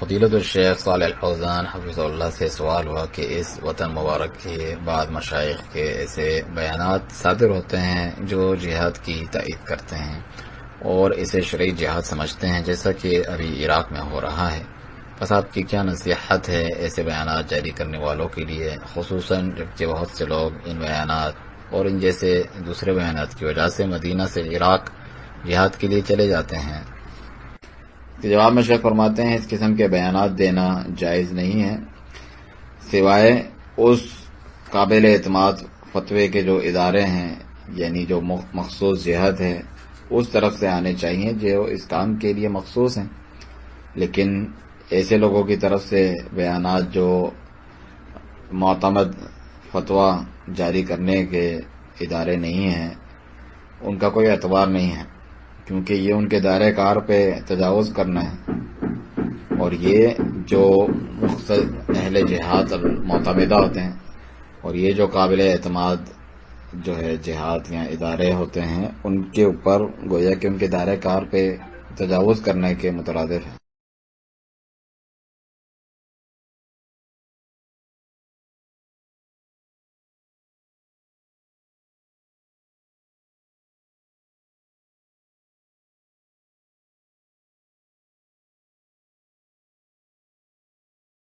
فضیلت الشیخ صالح الفوزان حفظ اللہ سے سوال ہوا کہ اس وطن مبارک کے بعد مشائق کے ایسے بیانات صادر ہوتے ہیں جو جہاد کی تائید کرتے ہیں اور اسے شرعی جہاد سمجھتے ہیں جیسا کہ ابھی عراق میں ہو رہا ہے۔ بس آپ کی کیا نصیحت ہے ایسے بیانات جاری کرنے والوں کے لیے، خصوصاً جبکہ بہت سے لوگ ان بیانات اور ان جیسے دوسرے بیانات کی وجہ سے مدینہ سے عراق جہاد کے لیے چلے جاتے ہیں۔ جواب میں شیخ فرماتے ہیں، اس قسم کے بیانات دینا جائز نہیں ہے۔ سوائے اس قابل اعتماد فتوے کے جو ادارے ہیں یعنی جو مخصوص جہد ہے، اس طرف سے آنے چاہیے جو اس کام کے لیے مخصوص ہیں۔ لیکن ایسے لوگوں کی طرف سے بیانات جو معتمد فتویٰ جاری کرنے کے ادارے نہیں ہیں، ان کا کوئی اعتبار نہیں ہے۔ کیونکہ یہ ان کے دائرہ کار پہ تجاوز کرنا ہے۔ اور یہ جو اہل جہاد معتمدہ ہوتے ہیں، اور یہ جو قابل اعتماد جو ہے جہاد یا ادارے ہوتے ہیں، ان کے اوپر گویا کہ ان کے دائرہ کار پہ تجاوز کرنے کے مترادف ہیں۔